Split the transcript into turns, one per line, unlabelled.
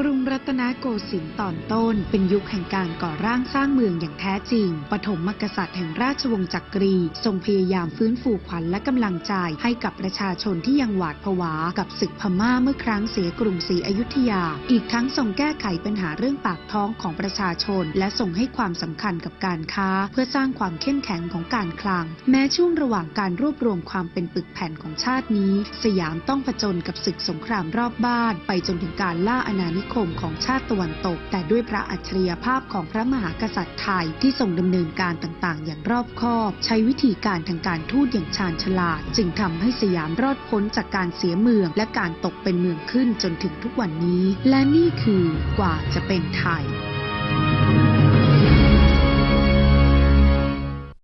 กรุงรัตนโกสินทร์ตอนต้น เป็นยุคแห่งการก่อร่างสร้างเมืองอย่างแท้จริง ปฐมมกษัตริย์แห่งราชวงศ์จักรี ทรงพยายามฟื้นฟูขวัญและกำลังใจให้กับประชาชนที่ยังหวาดผวา กับศึกพม่าเมื่อครั้งเสียกรุงศรีอยุธยา อีกทั้งทรงแก้ไขปัญหาเรื่องปากท้องของประชาชน และทรงให้ความสำคัญกับการค้า เพื่อสร้างความเข้มแข็งของการคลัง แม้ช่วงระหว่างการรวบรวมความเป็นปึกแผ่นของชาตินี้ สยามต้องผจญกับศึกสงครามรอบบ้าน ไปจนถึงการล่าอาณานิคมของชาติตะวันตก แต่ด้วยพระอัจฉริยภาพของพระมหากษัตริย์ไทยที่ทรงดำเนินการต่างๆ อย่างรอบคอบ ใช้วิธีการทางการทูตอย่างชาญฉลาด จึงทำให้สยามรอดพ้นจากการเสียเมือง และการตกเป็นเมืองขึ้นจนถึงทุกวันนี้ และนี่คือกว่าจะเป็นไทย